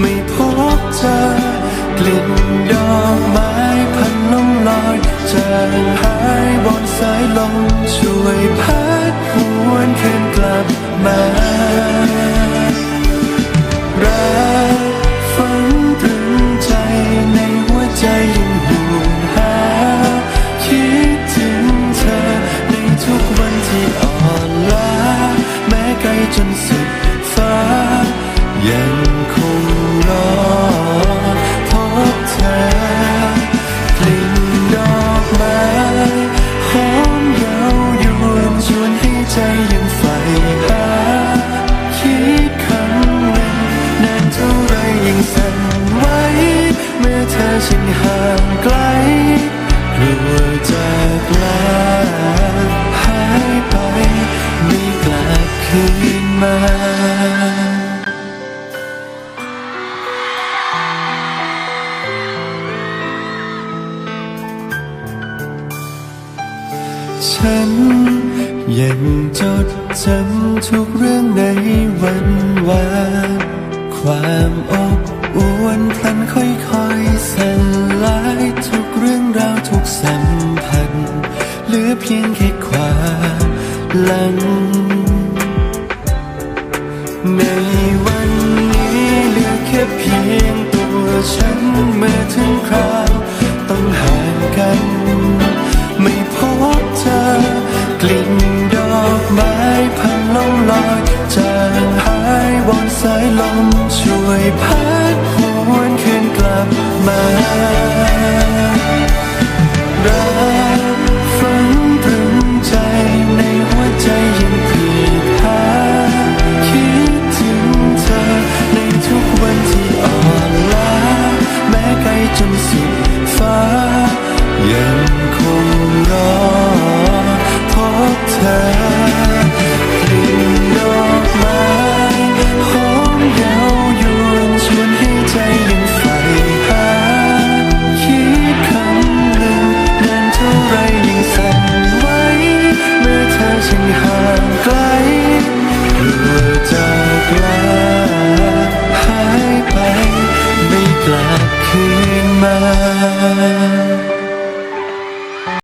ไม่พบเจอกลิ่นดอกไม้พันล่องลอยจางหายบนสายลมช่วยพัดหวนคืนกลับมารักฝังตรึงใจในหัวใจยังห่วงหาคิดถึงเธอในทุกวันที่อ่อนล้าแม้ไกลจนสุดฟ้ายัง ฉัน ยังจดจำทุกเรื่องในวันวานความอบอวนพลันค่อยๆสลายทุกเรื่องราวทุกสัมพันธ์เหลือเพียงแค่ความหลัง ในวันนี้เหลือแค่เพียงตัวฉันเมื่อถึงคราว สายลมช่วยพัดหวขึ้นกลับมารักฝันถึงใจในหัวใจยังผีพาคิดถึงเธอในทุกวันที่อ่อนล้าแม้ไกลจนสุดฟ้า ยังคงรอพบเธอ Amen.